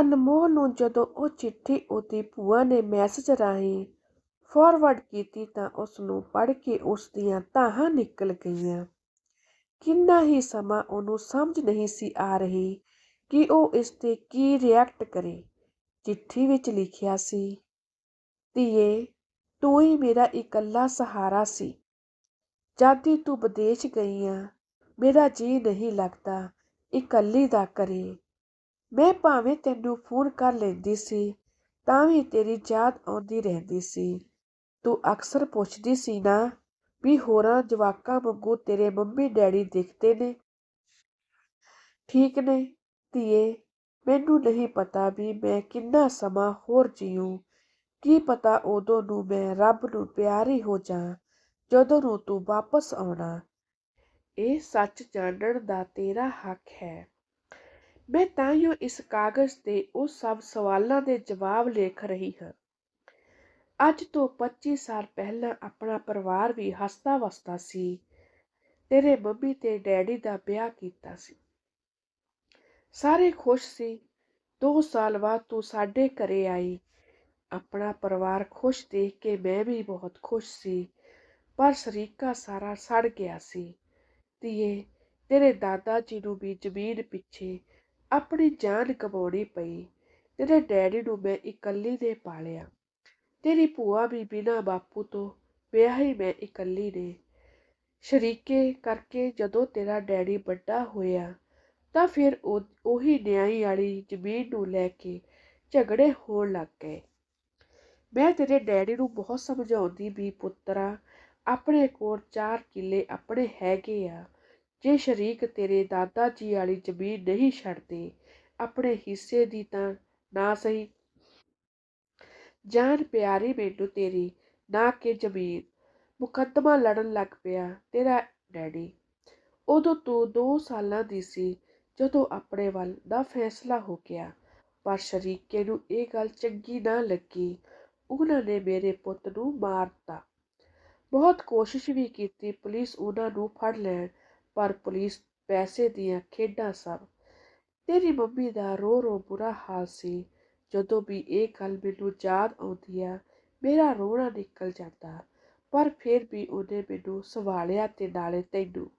ਅਨਮੋਲ ਨੂੰ ਜਦੋਂ ਉਹ ਚਿੱਠੀ ਉਹਦੀ ਭੂਆ ਨੇ ਮੈਸੇਜ ਰਾਹੀਂ ਫਾਰਵਰਡ ਕੀਤੀ ਤਾਂ ਉਸ ਨੂੰ ਪੜ੍ਹ ਕੇ ਉਸ ਦੀਆਂ ਤਾਹਾਂ ਨਿਕਲ ਗਈਆਂ। ਕਿੰਨਾ ਹੀ ਸਮਾਂ ਉਹਨੂੰ ਸਮਝ ਨਹੀਂ ਸੀ ਆ ਰਹੀ ਕਿ ਉਹ ਇਸ ਤੇ ਕੀ ਰਿਐਕਟ ਕਰੇ। ਚਿੱਠੀ ਵਿੱਚ ਲਿਖਿਆ ਸੀ, ਧੀਏ, ਤੂੰ ਹੀ ਮੇਰਾ ਇਕੱਲਾ ਸਹਾਰਾ ਸੀ। ਜਦ ਤੂੰ ਵਿਦੇਸ਼ ਗਈ ਆ, ਮੇਰਾ ਜੀ ਨਹੀਂ ਲੱਗਦਾ ਇਕੱਲੀ ਦਾ ਕਰੇ ਮੈਂ ਭਾਵੇਂ ਤੈਨੂੰ ਫੋਨ ਕਰ ਲੈਂਦੀ ਸੀ, ਤਾਂ ਵੀ ਤੇਰੀ ਯਾਦ ਆਉਂਦੀ ਰਹਿੰਦੀ ਸੀ। ਤੂੰ ਅਕਸਰ ਪੁੱਛਦੀ ਸੀ ਨਾ ਵੀ ਹੋਰਾਂ ਜਵਾਕਾਂ ਵਾਂਗੂ ਤੇਰੇ ਮੰਮੀ ਡੈਡੀ ਦਿਖਦੇ ਨੇ? ਠੀਕ ਨੇ, ਧੀਏ, ਮੈਨੂੰ ਨਹੀਂ ਪਤਾ ਵੀ ਮੈਂ ਕਿੰਨਾ ਸਮਾਂ ਹੋਰ ਜੀਉ ਕੀ ਪਤਾ ਉਦੋਂ ਨੂੰ ਮੈਂ ਰੱਬ ਨੂੰ ਪਿਆਰੀ ਹੋ ਜਾ, ਜਦੋਂ ਨੂੰ ਤੂੰ ਵਾਪਸ ਆਉਣਾ। ਇਹ ਸੱਚ ਜਾਣਨ ਦਾ ਤੇਰਾ ਹੱਕ ਹੈ। ਮੈਂ ਤਾਂ ਇਸ ਕਾਗਜ਼ ਤੇ ਉਹ ਸਭ ਸਵਾਲਾਂ ਦੇ ਜਵਾਬ ਲਿਖ ਰਹੀ ਹਾਂ। ਅੱਜ ਤੋਂ 25 ਸਾਲ ਪਹਿਲਾਂ ਆਪਣਾ ਪਰਿਵਾਰ ਵੀ ਹੱਸਦਾ ਵਸਦਾ ਸੀ। ਤੇਰੇ ਮੰਮੀ ਤੇ ਡੈਡੀ ਦਾ ਵਿਆਹ ਕੀਤਾ ਸੀ। ਸਾਰੇ ਖੁਸ਼ ਸੀ। 2 ਸਾਲ ਬਾਅਦ ਤੂੰ ਸਾਡੇ ਘਰੇ ਆਈ। ਆਪਣਾ ਪਰਿਵਾਰ ਖੁਸ਼ ਦੇਖ ਕੇ ਮੈਂ ਵੀ ਬਹੁਤ ਖੁਸ਼ ਸੀ। ਪਰ ਸਰੀਕਾ ਸਾਰਾ ਸੜ ਗਿਆ ਸੀ। ਧੀਏ, ਤੇਰੇ ਦਾਦਾ ਜੀ ਨੂੰ ਵੀ ਜ਼ਮੀਨ ਪਿੱਛੇ ਆਪਣੀ ਜਾਨ ਗਵਾਉਣੀ ਪਈ। ਤੇਰੇ ਡੈਡੀ ਨੂੰ ਮੈਂ ਇਕੱਲੀ ਨੇ ਪਾਲਿਆ। ਤੇਰੀ ਭੂਆ ਵੀ ਬਿਨਾ ਬਾਪੂ ਤੋਂ ਵਿਆਹੀ ਮੈਂ ਇਕੱਲੀ ਨੇ। ਸ਼ਰੀਕੇ ਕਰਕੇ ਜਦੋਂ ਤੇਰਾ ਡੈਡੀ ਵੱਡਾ ਹੋਇਆ, ਤਾਂ ਫਿਰ ਉਹੀ ਨਿਆਈ ਵਾਲੀ ਜ਼ਮੀਨ ਨੂੰ ਲੈ ਕੇ ਝਗੜੇ ਹੋਣ ਲੱਗ ਗਏ। ਮੈਂ ਤੇਰੇ ਡੈਡੀ ਨੂੰ ਬਹੁਤ ਸਮਝਾਉਂਦੀ ਵੀ ਪੁੱਤਰਾ, ਆਪਣੇ ਕੋਲ 4 ਕਿੱਲੇ ਆਪਣੇ ਹੈਗੇ ਆ। ਜੇ ਸ਼ਰੀਕ ਤੇਰੇ ਦਾਦਾ ਜੀ ਵਾਲੀ ਜ਼ਮੀਨ ਨਹੀਂ ਛੱਡਦੇ, ਆਪਣੇ ਹਿੱਸੇ ਦੀ ਤਾਂ ਨਾ ਸਹੀ। ਜਾਨ ਪਿਆਰੀ ਮੈਨੂੰ ਤੇਰੀ, ਨਾ ਕਿ ਜ਼ਮੀਨ। ਮੁਕੱਦਮਾ ਲੜਨ ਲੱਗ ਪਿਆ ਤੇਰਾ ਡੈਡੀ। ਉਦੋਂ ਤੂੰ 2 ਸਾਲਾਂ ਦੀ ਸੀ, ਜਦੋਂ ਆਪਣੇ ਵੱਲ ਦਾ ਫੈਸਲਾ ਹੋ ਗਿਆ। ਪਰ ਸ਼ਰੀਕੇ ਨੂੰ ਇਹ ਗੱਲ ਚੰਗੀ ਨਾ ਲੱਗੀ। ਉਹਨਾਂ ਨੇ ਮੇਰੇ ਪੁੱਤ ਨੂੰ ਮਾਰਤਾ ਬਹੁਤ ਕੋਸ਼ਿਸ਼ ਵੀ ਕੀਤੀ ਪੁਲਿਸ ਉਹਨਾਂ ਨੂੰ ਫੜ ਲੈਣ ਪਰ ਪੁਲਿਸ ਪੈਸੇ ਦੀਆਂ ਖੇਡਾਂ ਸਭ ਤੇਰੀ ਮੰਮੀ ਦਾ ਰੋ ਰੋ ਬੁਰਾ ਹਾਲ ਸੀ। ਜਦੋਂ ਵੀ ਇਹ ਗੱਲ ਮੈਨੂੰ ਯਾਦ ਆਉਂਦੀ ਆ, ਮੇਰਾ ਰੋਣਾ ਨਿਕਲ ਜਾਂਦਾ, ਪਰ ਫਿਰ ਵੀ ਉਹਨੇ ਮੈਨੂੰ ਸਵਾਲਿਆ ਤੇ ਨਾਲੇ ਤੈਨੂੰ।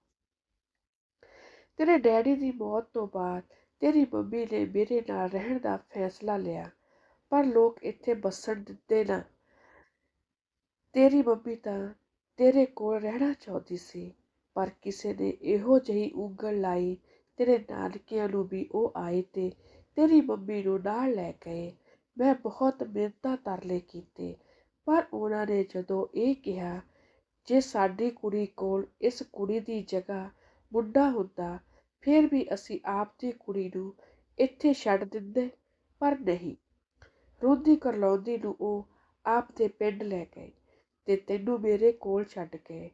ਤੇਰੇ ਡੈਡੀ ਦੀ ਮੌਤ ਤੋਂ ਬਾਅਦ ਤੇਰੀ ਮੰਮੀ ਨੇ ਮੇਰੇ ਨਾਲ ਰਹਿਣ ਦਾ ਫੈਸਲਾ ਲਿਆ, ਪਰ ਲੋਕ ਇੱਥੇ ਬਸਣ ਦਿੱਤੇ ਨਾ। ਤੇਰੀ ਮੰਮੀ ਤਾਂ ਤੇਰੇ ਕੋਲ ਰਹਿਣਾ ਚਾਹੁੰਦੀ ਸੀ। ਪਰ ਕਿਸੇ ਨੇ ਇਹੋ ਜਿਹੀ ਉਂਗਲ ਲਾਈ, ਤੇਰੇ ਨਾਨਕਿਆਂ ਨੂੰ ਵੀ ਉਹ ਆਏ ਤੇ ਤੇਰੀ ਮੰਮੀ ਨੂੰ ਨਾਲ ਲੈ ਗਏ। ਮੈਂ ਬਹੁਤ ਮਿਹਨਤਾਂ ਤਰਲੇ ਕੀਤੇ, ਪਰ ਉਹਨਾਂ ਨੇ ਜਦੋਂ ਇਹ ਕਿਹਾ, ਜੇ ਸਾਡੀ ਕੁੜੀ ਕੋਲ ਇਸ ਕੁੜੀ ਦੀ ਜਗ੍ਹਾ ਮੁੰਡਾ ਹੁੰਦਾ, ਫਿਰ ਵੀ ਅਸੀਂ ਆਪ ਦੀ ਕੁੜੀ ਨੂੰ ਇੱਥੇ ਛੱਡ ਦਿੰਦੇ, ਪਰ ਨਹੀਂ। ਰੋਂਦੀ ਕਰਲਾਉਂਦੀ ਨੂੰ ਉਹ ਆਪ ਦੇ ਪਿੰਡ ਲੈ ਗਏ ਤੇ ਤੈਨੂੰ ਮੇਰੇ ਕੋਲ ਛੱਡ ਗਏ।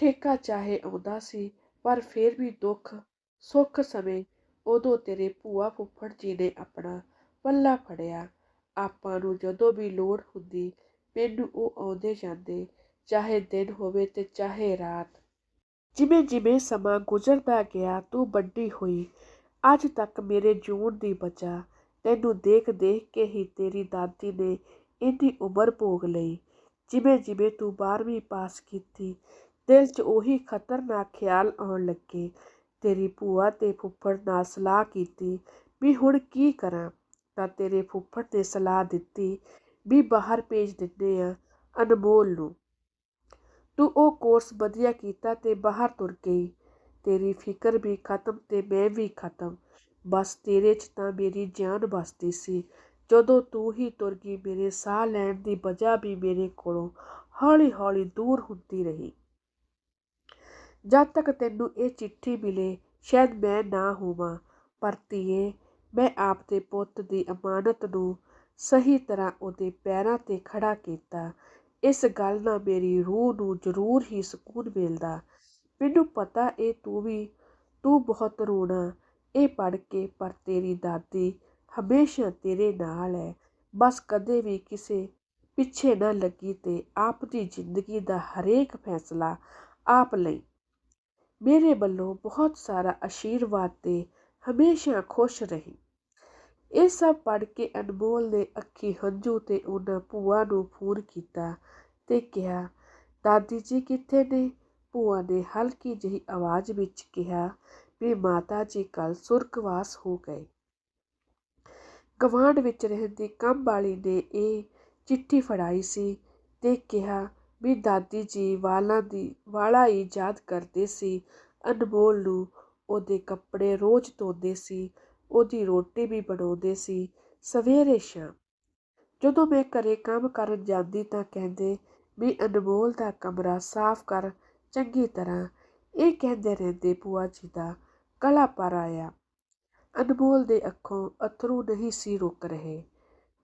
ਠੇਕਾ ਚਾਹੇ ਆਉਂਦਾ ਸੀ, ਪਰ ਫਿਰ ਵੀ ਦੁੱਖ, ਸੁੱਖ ਸਮੇਂ ਉਦੋਂ ਤੇਰੇ ਭੂਆ ਫੁੱਫੜ ਜੀ ਨੇ ਆਪਣਾ ਪੱਲਾ ਫੜਿਆ। ਆਪਾਂ ਨੂੰ ਜਦੋਂ ਵੀ ਲੋੜ ਹੁੰਦੀ, ਮੈਨੂੰ ਉਹ ਆਉਂਦੇ ਜਾਂਦੇ, ਚਾਹੇ ਦਿਨ ਹੋਵੇ ਤੇ ਚਾਹੇ ਰਾਤ। ਜਿਵੇਂ ਜਿਵੇਂ ਸਮਾਂ ਗੁਜ਼ਰਦਾ ਗਿਆ, ਤੂੰ ਵੱਡੀ ਹੋਈ। ਅੱਜ ਤੱਕ ਮੇਰੇ ਜੂਨ ਦੀ ਬਚਾ, ਤੈਨੂੰ ਦੇਖ ਦੇਖ ਕੇ ਹੀ ਤੇਰੀ ਦਾਦੀ ਨੇ ਇੰਨੀ ਉਮਰ ਭੋਗ ਲਈ। ਜਿਵੇਂ ਜਿਵੇਂ ਤੂੰ 12ਵੀਂ ਪਾਸ ਕੀਤੀ ਦਿਲ 'ਚ ਉਹੀ ਖਤਰਨਾਕ ਖਿਆਲ ਆਉਣ ਲੱਗੇ। ਤੇਰੀ ਭੂਆ ਤੇ ਫੁੱਫੜ ਨਾਲ ਸਲਾਹ ਕੀਤੀ ਵੀ ਹੁਣ ਕੀ ਕਰਾਂ? ਤਾਂ ਤੇਰੇ ਫੁੱਫੜ ਨੇ ਸਲਾਹ ਦਿੱਤੀ ਵੀ ਬਾਹਰ ਭੇਜ ਦਿੰਦੇ ਆ ਅਨਮੋਲ ਨੂੰ। ਤੂੰ ਉਹ ਕੋਰਸ ਵਧੀਆ ਕੀਤਾ ਤੇ ਬਾਹਰ ਤੁਰ ਗਈ। ਤੇਰੀ ਫਿਕਰ ਵੀ ਖਤਮ ਤੇ ਮੈਂ ਵੀ ਖਤਮ। ਬਸ ਤੇਰੇ 'ਚ ਤਾਂ ਮੇਰੀ ਜਾਨ ਬਸਦੀ ਸੀ। ਜਦੋਂ ਤੂੰ ਹੀ ਤੁਰ ਗਈ, ਮੇਰੇ ਸਾਹ ਲੈਣ ਦੀ ਵਜ੍ਹਾ ਵੀ ਮੇਰੇ ਕੋਲੋਂ ਹੌਲੀ ਹੌਲੀ ਦੂਰ ਹੁੰਦੀ ਰਹੀ। ਜਦ ਤੱਕ ਤੈਨੂੰ ਇਹ ਚਿੱਠੀ ਮਿਲੇ, ਸ਼ਾਇਦ ਮੈਂ ਨਾ ਹੋਵਾਂ। ਪਰ ਧੀਏ, ਮੈਂ ਆਪ ਦੇ ਪੁੱਤ ਦੀ ਅਮਾਨਤ ਨੂੰ ਸਹੀ ਤਰ੍ਹਾਂ ਉਹਦੇ ਪੈਰਾਂ ਤੇ ਖੜਾ ਕੀਤਾ। ਇਸ ਗੱਲ ਨਾਲ ਮੇਰੀ ਰੂਹ ਨੂੰ ਜ਼ਰੂਰ ਹੀ ਸਕੂਨ ਮਿਲਦਾ। ਮੈਨੂੰ ਪਤਾ ਇਹ ਤੂੰ ਵੀ, ਤੂੰ ਬਹੁਤ ਰੋਣਾ। ਇਹ ਪੜ ਕੇ ਪਰ ਤੇਰੀ ਦਾਦੀ ਹਮੇਸ਼ਾ ਤੇਰੇ ਨਾਲ ਹੈ ਬਸ ਕਦੇ ਵੀ ਕਿਸੇ ਪਿੱਛੇ ਨਾ ਲੱਗੀ ਤੇ ਆਪ ਦੀ ਜ਼ਿੰਦਗੀ ਦਾ ਹਰੇਕ ਫੈਸਲਾ ਆਪ ਲਈ। ਮੇਰੇ ਵੱਲੋਂ ਬਹੁਤ ਸਾਰਾ ਆਸ਼ੀਰਵਾਦ ਤੇ ਹਮੇਸ਼ਾ ਖੁਸ਼ ਰਹੀ। ਇਹ ਸਭ ਪੜ੍ਹ ਕੇ ਅਨਮੋਲ ਨੇ ਅੱਖੀ ਹੰਝੂ ਤੇ ਉਹਨਾਂ ਭੂਆ ਨੂੰ ਫੋਨ ਕੀਤਾ ਤੇ ਕਿਹਾ, ਦਾਦੀ ਜੀ ਕਿੱਥੇ ਨੇ? ਭੂਆ ਨੇ ਹਲਕੀ ਜਿਹੀ ਆਵਾਜ਼ ਵਿੱਚ ਕਿਹਾ, ਵੀ ਮਾਤਾ ਜੀ ਕੱਲ ਸੁਰਗਵਾਸ ਹੋ ਗਏ। ਗਵਾਂਢ ਵਿੱਚ ਰਹਿੰਦੀ ਕੰਮ ਵਾਲੀ ਨੇ ਇਹ ਚਿੱਠੀ ਫੜਾਈ ਸੀ ਤੇ ਕਿਹਾ ਵੀ ਦਾਦੀ ਜੀ ਵਾਲਾਂ ਦੀ, ਵਾਲਾ ਹੀ ਯਾਦ ਕਰਦੇ ਸੀ। ਅਨਮੋਲ ਨੂੰ ਉਹਦੇ ਕੱਪੜੇ ਰੋਜ਼ ਧੋਂਦੇ ਸੀ, ਉਹਦੀ ਰੋਟੀ ਵੀ ਬਣਾਉਂਦੇ ਸੀ ਸਵੇਰੇ ਸ਼ਾਮ। ਜਦੋਂ ਮੈਂ ਘਰੇ ਕੰਮ ਕਰਨ ਜਾਂਦੀ ਤਾਂ ਕਹਿੰਦੇ ਵੀ ਅਨਮੋਲ ਦਾ ਕਮਰਾ ਸਾਫ਼ ਕਰ, ਚੰਗੀ ਤਰ੍ਹਾਂ। ਇਹ ਕਹਿੰਦੇ ਰਹਿੰਦੇ ਭੂਆ ਜੀ ਦਾ ਕਲਾ ਪਰ ਆਇਆ। ਅਨਮੋਲ ਦੇ ਅੱਖੋਂ ਅਥਰੂ ਨਹੀਂ ਸੀ ਰੁਕ ਰਹੇ।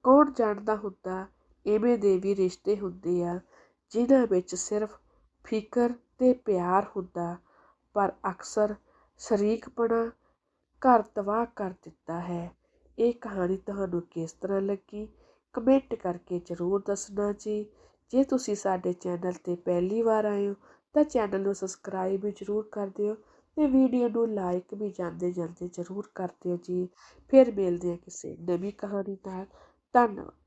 ਕੌਣ ਜਾਣਦਾ ਹੁੰਦਾ ਐਵੇਂ ਦੇ ਵੀ ਰਿਸ਼ਤੇ ਹੁੰਦੇ ਆ। ਜਿਨ੍ਹਾਂ ਵਿੱਚ ਸਿਰਫ ਫਿਕਰ ਤੇ ਪਿਆਰ ਹੁੰਦਾ, ਪਰ ਅਕਸਰ ਸ਼ਰੀਕਪਣਾ ਘਰ ਤਬਾਹ ਕਰ ਦਿੱਤਾ ਹੈ। ਇਹ ਕਹਾਣੀ ਤੁਹਾਨੂੰ ਕਿਸ ਤਰ੍ਹਾਂ ਲੱਗੀ? ਕਮੈਂਟ ਕਰਕੇ ਜ਼ਰੂਰ ਦੱਸਣਾ ਜੀ। ਜੇ ਤੁਸੀਂ ਸਾਡੇ ਚੈਨਲ ਤੇ ਪਹਿਲੀ ਵਾਰ ਆਏ ਹੋ, ਤਾਂ ਚੈਨਲ ਨੂੰ ਸਬਸਕ੍ਰਾਈਬ ਵੀ ਜ਼ਰੂਰ ਕਰ ਦਿਓ ਤੇ ਵੀਡੀਓ ਨੂੰ ਲਾਈਕ ਵੀ ਜਾਂਦੇ ਜਾਂਦੇ ਜ਼ਰੂਰ ਕਰ ਦਿਓ ਜੀ। ਫਿਰ ਮਿਲਦੇ ਹਾਂ ਕਿਸੇ ਨਵੀਂ ਕਹਾਣੀ ਨਾਲ। ਧੰਨਵਾਦ।